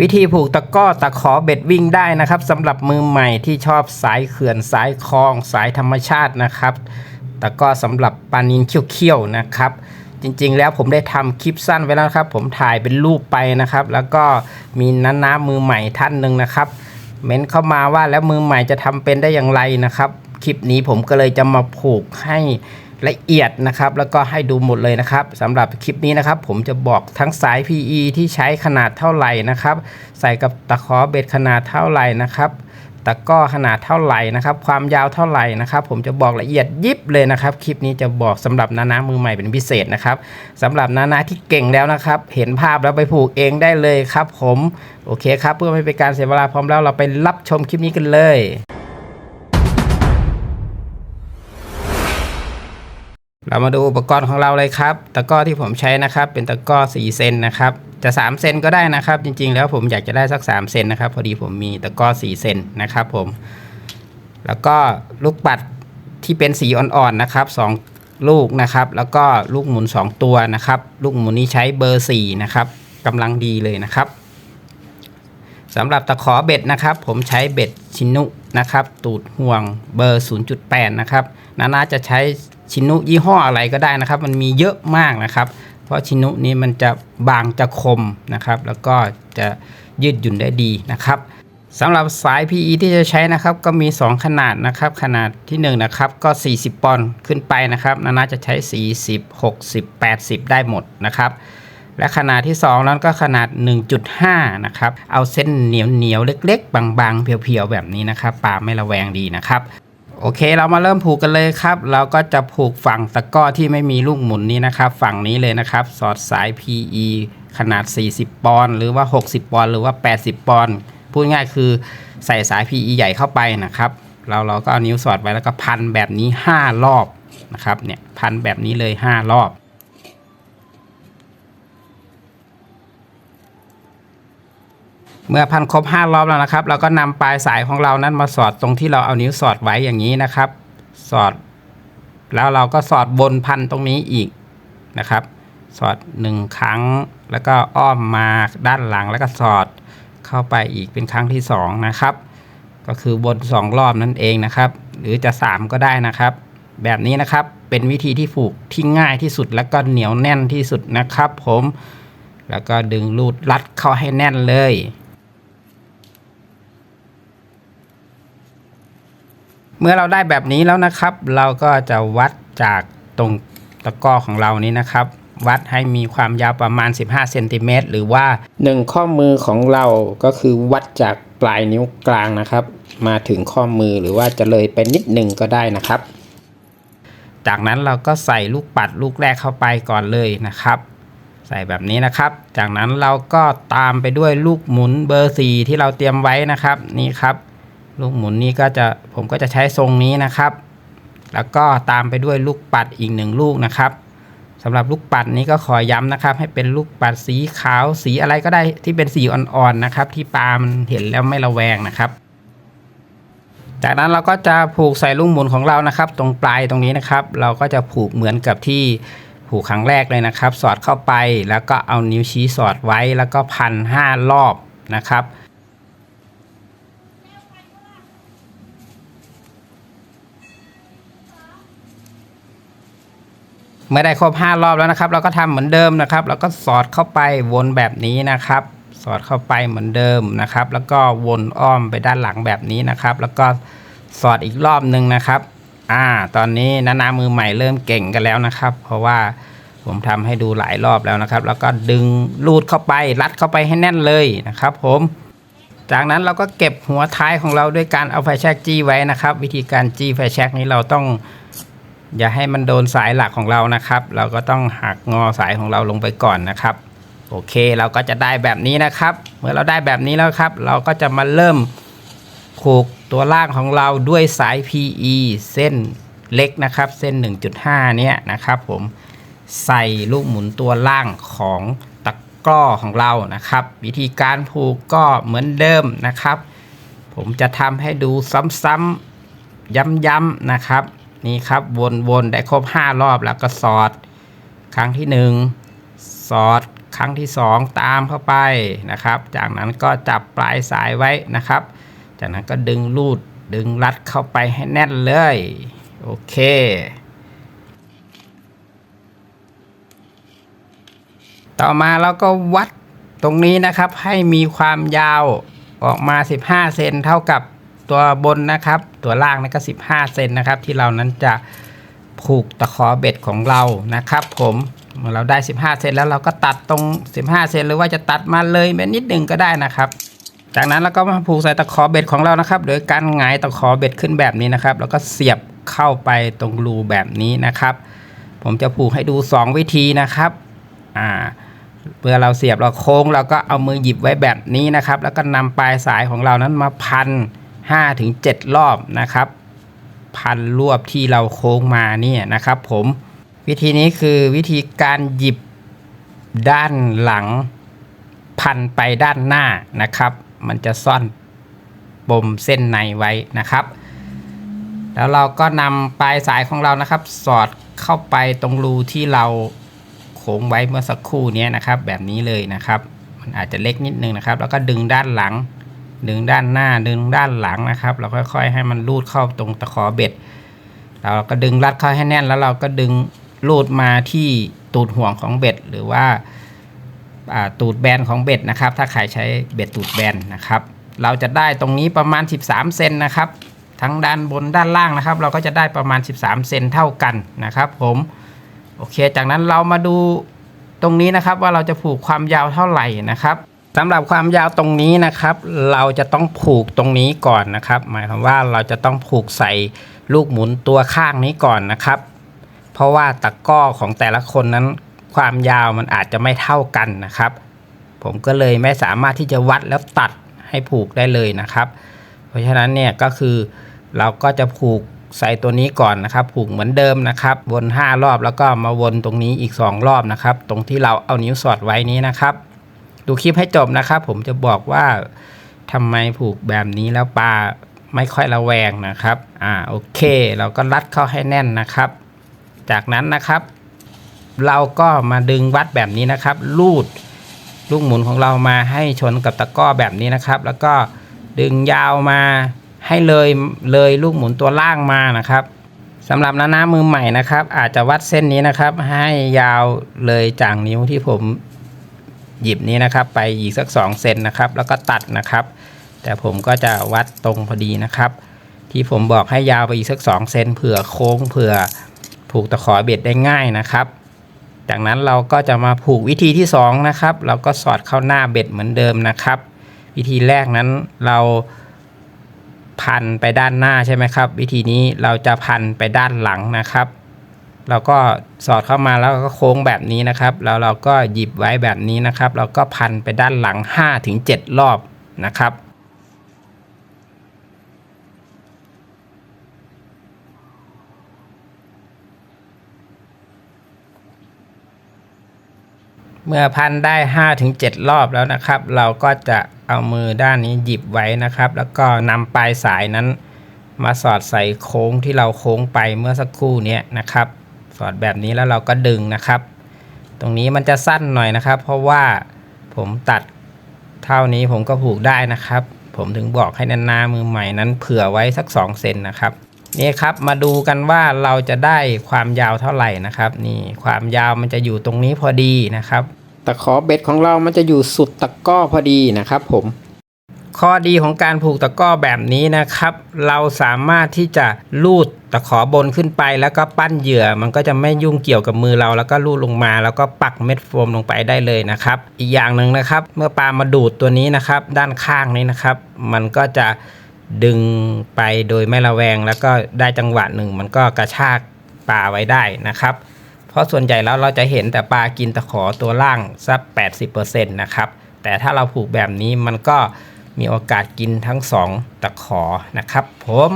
วิธีผูกตะก้อตะขอเบ็ดวิ่งได้นะครับสำหรับมือใหม่ที่ชอบสายเขื่อนสายคลองสายธรรมชาตินะครับ ตะก้อสำหรับปลานินเขี้ยวๆนะครับ จริงๆแล้วผมได้ทำคลิปสั้นไว้แล้วครับ ผมถ่ายเป็นรูปไปนะครับ แล้วก็มีน้าน้ามือใหม่ท่านหนึ่งนะครับ เม้นเข้ามาว่าแล้วมือใหม่จะทำเป็นได้อย่างไรนะครับ คลิปนี้ผมก็เลยจะมาผูกให้ ละเอียดนะครับ แล้วก็ให้ดูหมดเลยนะครับสำหรับคลิปนี้นะครับ ผมจะบอกทั้งสาย PE ที่ใช้ขนาดเท่าไหร่นะครับ ใส่กับตะขอเบ็ดขนาดเท่าไหร่นะครับตะก้อขนาดเท่าไหร่นะครับ ความยาวเท่าไหร่นะครับ ผมจะบอกละเอียดยิบเลยนะครับ คลิปนี้จะบอกสำหรับนานามือใหม่เป็นพิเศษนะครับสำหรับนานาที่เก่งแล้วนะครับ เห็นภาพแล้วไปผูกเองได้เลยครับ ผมโอเคครับ เพื่อไม่เป็นการเสียเวลาพร้อมแล้วเราไปรับชมคลิปนี้กันเลย เรามาดูอุปกรณ์ของเราเลยครับ ตะกร้อที่ผมใช้นะครับ เป็นตะกร้อ4เซนนะครับ จะ 3 เซนก็ได้นะครับ จริงๆ แล้วผมอยากจะได้สัก 3 เซนนะครับ พอดีผมมีตะกร้อ4เซนนะครับผม แล้วก็ลูกปัดที่เป็นสีอ่อนๆนะครับ2ลูกนะครับ แล้วก็ลูกหมุน 2 ตัวนะครับ ลูกหมุนนี้ใช้เบอร์4นะครับกำลังดีเลยนะครับสำหรับตะขอเบ็ดนะครับ ผมใช้เบ็ดชินุนะครับ ตูดห่วงเบอร์ 0.8 นะครับ นานาจะใช้ ชินุยี่ห้ออะไรก็ได้นะครับ มันมีเยอะมากนะครับ เพราะชินุนี้มันจะบางจะคมนะครับ แล้วก็จะยืดหยุ่นได้ดีนะครับสำหรับสาย PE ที่จะใช้นะครับ ก็มี 2 ขนาดนะครับ ขนาดที่1นะครับก็ 40 ปอนด์ขึ้นไปนะครับนานาจะใช้ 40 60 80 ได้หมดนะครับ และขนาดที่ 2 นั้นก็ขนาด 1.5 นะครับ เอาเส้นเหนียวเหนียวเล็ก ๆ บางๆ เพียวๆ แบบนี้นะครับปลาไม่ระแวงดีนะครับ โอเคเรามาเริ่มผูกกันเลยครับ เราก็จะผูกฝั่งตะก้อที่ไม่มีลูกหมุนนี้นะครับ ฝั่งนี้เลยนะครับ สอดสาย PE ขนาด 40 ปอนด์หรือว่า 60 ปอนด์หรือว่า 80 ปอนด์พูดง่ายคือใส่สาย PE ใหญ่เข้าไปนะครับ เราเราก็เอานิ้วสอดไว้แล้วก็พันแบบนี้ 5 รอบนะครับเนี่ยพันแบบนี้เลย 5 รอบ เมื่อพันครบ5รอบแล้วนะครับ เราก็นำปลายสายของเรานั้นมาสอดตรงที่เราเอานิ้วสอดไว้อย่างนี้นะครับ สอด แล้วเราก็สอดบนพันตรงนี้อีกนะครับ สอดหนึ่งครั้ง แล้วก็อ้อมมาด้านหลังแล้วก็สอดเข้าไปอีกเป็นครั้งที่สองนะครับ ก็คือบนสองรอบนั่นเองนะครับ หรือจะสามก็ได้นะครับ แบบนี้นะครับเป็นวิธีที่ผูกที่ง่ายที่สุดแล้วก็เหนียวแน่นที่สุดนะครับ ผม แล้วก็ดึงรูดรัดเข้าให้แน่นเลย เมื่อเราได้แบบนี้แล้วนะครับ เราก็จะวัดจากตรงตะกร้อของเรานี้นะครับ วัดให้มีความยาวประมาณ 15เซนติเมตรหรือว่า 1 ข้อมือของเราก็คือวัดจากปลายนิ้วกลางนะครับ มาถึงข้อมือหรือว่าจะเลยไปนิดหนึ่งก็ได้นะครับ จากนั้นเราก็ใส่ลูกปัดลูกแรกเข้าไปก่อนเลยนะครับ ใส่แบบนี้นะครับ จากนั้นเราก็ตามไปด้วยลูกหมุนเบอร์สีที่เราเตรียมไว้นะครับนี่ครับ ลูกหมุนนี้ก็จะผมก็จะใช้ทรงนี้นะครับ แล้วก็ตามไปด้วยลูกปัดอีกหนึ่งลูกนะครับสำหรับลูกปัดนี้ก็ขอย้ำนะครับ ให้เป็นลูกปัดสีขาวสีอะไรก็ได้ที่เป็นสีอ่อนๆนะครับ ที่ปลามันเห็นแล้วไม่ระแวงนะครับ จากนั้นเราก็จะผูกใส่ลูกหมุนของเรานะครับ ตรงปลายตรงนี้นะครับ เราก็จะผูกเหมือนกับที่ผูกครั้งแรกเลยนะครับ สอดเข้าไปแล้วก็เอานิ้วชี้สอดไว้แล้วก็พันห้ารอบนะครับ เมื่อได้ครบ 5 รอบแล้วนะครับ เราก็ทำเหมือนเดิมนะครับ แล้วก็สอดเข้าไปวนแบบนี้นะครับ สอดเข้าไปเหมือนเดิมนะครับ แล้วก็วนอ้อมไปด้านหลังแบบนี้นะครับ แล้วก็สอดอีกรอบหนึ่งนะครับ อ่า ตอนนี้นานามือใหม่เริ่มเก่งกันแล้วนะครับ เพราะว่าผมทำให้ดูหลายรอบแล้วนะครับ แล้วก็ดึงลูดเข้าไปรัดเข้าไปให้แน่นเลยนะครับ ผม จากนั้นเราก็เก็บหัวท้ายของเราด้วยการเอาไฟแช็กจี้ไว้นะครับ วิธีการจี้ไฟแช็กนี้เราต้อง อย่าให้มันโดนสายหลักของเรานะครับ เราก็ต้องหักงอสายของเราลงไปก่อนนะครับ โอเคเราก็จะได้แบบนี้นะครับ เมื่อเราได้แบบนี้แล้วครับ เราก็จะมาเริ่มผูกตัวล่างของเราด้วยสาย PE เส้นเล็กนะครับ เส้น 1.5 เนี่ยนะครับผมใส่ลูกหมุนตัวล่างของตะกร้อของเรานะครับ วิธีการผูกก็เหมือนเดิมนะครับ ผมจะทำให้ดูซ้ำๆย้ำๆนะครับ นี่ครับ วนๆ ได้ครบ 5 รอบแล้วก็สอด ครั้งที่ 1 สอดครั้งที่สองตามเข้าไปนะครับ จากนั้นก็จับปลายสายไว้นะครับ จากนั้นก็ดึงลูดดึงรัดเข้าไปให้แน่นเลย โอเค ต่อมาเราก็วัดตรงนี้นะครับให้มีความยาวออกมา 15 เซนเท่ากับ ตัวบนนะครับ ตัวล่างนั่นก็ 15 เซนนะครับ ที่เรานั้นจะผูกตะขอเบ็ดของเรานะครับ ผมเมื่อเราได้ 15 เซนแล้วเราก็ตัดตรง 15 เซนหรือว่าจะตัดมาเลยไปนิดหนึ่งก็ได้นะครับ จากนั้นเราก็มาผูกใส่ตะขอเบ็ดของเรานะครับ โดยการหงายตะขอเบ็ดขึ้นแบบนี้นะครับ แล้วก็เสียบเข้าไปตรงรูแบบนี้นะครับ ผมจะผูกให้ดู 2 วิธีนะครับอ่าเมื่อเราเสียบเราโค้งเราก็เอามือหยิบไว้แบบนี้นะครับ แล้วก็นำปลายสายของเรานั้นมาพัน 5ถึง7รอบนะครับ พันรวบที่เราโค้งมาเนี่ยนะครับผมวิธีนี้คือวิธีการหยิบด้านหลัง พันไปด้านหน้านะครับ มันจะซ่อนปมเส้นในไว้นะครับ แล้วเราก็นำปลายสายของเรานะครับ สอดเข้าไปตรงรูที่เราโค้งไว้เมื่อสักครู่นี้นะครับ แบบนี้เลยนะครับ มันอาจจะเล็กนิดนึงนะครับ แล้วก็ดึงด้านหลัง ดึงด้านหน้าดึงด้านหลังนะครับ เราค่อยๆให้มันรูดเข้าตรงตะขอเบ็ด เราก็ดึงรัดเข้าให้แน่นแล้วเราก็ดึงรูดมาที่ตูดห่วงของเบ็ด หรือว่าอ่าตูดแบนของเบ็ดนะครับ ถ้าใครใช้เบ็ดตูดแบนนะครับ เราจะได้ตรงนี้ประมาณ 13 เซนนะครับ ทั้งด้านบนด้านล่างนะครับ เราก็จะได้ประมาณ 13 เซนเท่ากันนะครับผมโอเค จากนั้นเรามาดูตรงนี้นะครับว่าเราจะผูกความยาวเท่าไหร่นะครับ สำหรับความยาวตรงนี้นะครับ เราจะต้องผูกตรงนี้ก่อนนะครับ หมายความว่าเราจะต้องผูกใส่ลูกหมุนตัวข้างนี้ก่อนนะครับ เพราะว่าตะก้อของแต่ละคนนั้น ความยาวมันอาจจะไม่เท่ากันนะครับ ผมก็เลยไม่สามารถที่จะวัดแล้วตัดให้ผูกได้เลยนะครับ เพราะฉะนั้นเนี่ยก็คือเราก็จะผูกใส่ตัวนี้ก่อนนะครับ ผูกเหมือนเดิมนะครับวน 5 รอบแล้วก็มาวนตรงนี้อีก 2 รอบนะครับ ตรงที่เราเอานิ้วสอดไว้นี้นะครับ ดูคลิปให้จบนะครับ ผมจะบอกว่าทำไมผูกแบบนี้แล้วปลาไม่ค่อยระแวงนะครับ อ่าโอเค เราก็รัดเข้าให้แน่นนะครับ จากนั้นนะครับ เราก็มาดึงวัดแบบนี้นะครับ ลูดลูกหมุนของเรามาให้ชนกับตะกร้อแบบนี้นะครับ แล้วก็ดึงยาวมาให้เลยเลยลูกหมุนตัวล่างมานะครับสำหรับน้าน้ามือใหม่นะครับ อาจจะวัดเส้นนี้นะครับ ให้ยาวเลยจากนิ้วที่ผม หยิบนี้นะครับ ไปอีกสัก2เซนนะครับ แล้วก็ตัดนะครับ แต่ผมก็จะวัดตรงพอดีนะครับ ที่ผมบอกให้ยาวไปอีกสัก2เซนเผื่อโค้งเผื่อผูกตะขอเบ็ดได้ง่ายนะครับ จากนั้นเราก็จะมาผูกวิธีที่2นะครับเราก็สอดเข้าหน้าเบ็ดเหมือนเดิมนะครับ วิธีแรกนั้นเราพันไปด้านหน้าใช่ไหมครับ วิธีนี้เราจะพันไปด้านหลังนะครับ เราก็สอดเข้ามาแล้วก็โค้งแบบนี้นะครับ แล้วเราก็หยิบไว้แบบนี้นะครับ เราก็พันไปด้านหลัง 5-7 รอบนะครับเมื่อพันได้5-7รอบแล้วนะครับ เราก็จะเอามือด้านนี้หยิบไว้นะครับ แล้วก็นำปลายสายนั้น มาสอดใส่โค้งที่เราโค้งไปเมื่อสักครู่นี้นะครับ สอดแบบนี้แล้วเราก็ดึงนะครับ ตรงนี้มันจะสั้นหน่อยนะครับ เพราะว่าผมตัดเท่านี้ผมก็ผูกได้นะครับ ผมถึงบอกให้นานามือใหม่นั้นเผื่อไว้สัก2เซนนะครับนี่ครับมาดูกันว่าเราจะได้ความยาวเท่าไหร่นะครับ นี่ความยาวมันจะอยู่ตรงนี้พอดีนะครับตะขอเบ็ดของเรามันจะอยู่สุดตะก้อพอดีนะครับ ผม ข้อดีของการผูกตะก้อแบบนี้นะครับ เราสามารถที่จะลูดตะขอบนขึ้นไปแล้วก็ปั้นเหยื่อ มันก็จะไม่ยุ่งเกี่ยวกับมือเรา แล้วก็ลูดลงมา แล้วก็ปักเม็ดโฟมลงไปได้เลยนะครับ อีกอย่างหนึ่งนะครับ เมื่อปลามาดูดตัวนี้นะครับ ด้านข้างนี้นะครับ มันก็จะดึงไปโดยไม่ระแวง แล้วก็ได้จังหวะหนึ่ง มันก็กระชากปลาไว้ได้นะครับ เพราะส่วนใหญ่แล้วเราจะเห็นแต่ปลากินตะขอตัวล่างสัก 80%นะครับแต่ถ้าเราผูกแบบนี้มันก็ มีโอกาสกินทั้งสองตะขอนะครับผม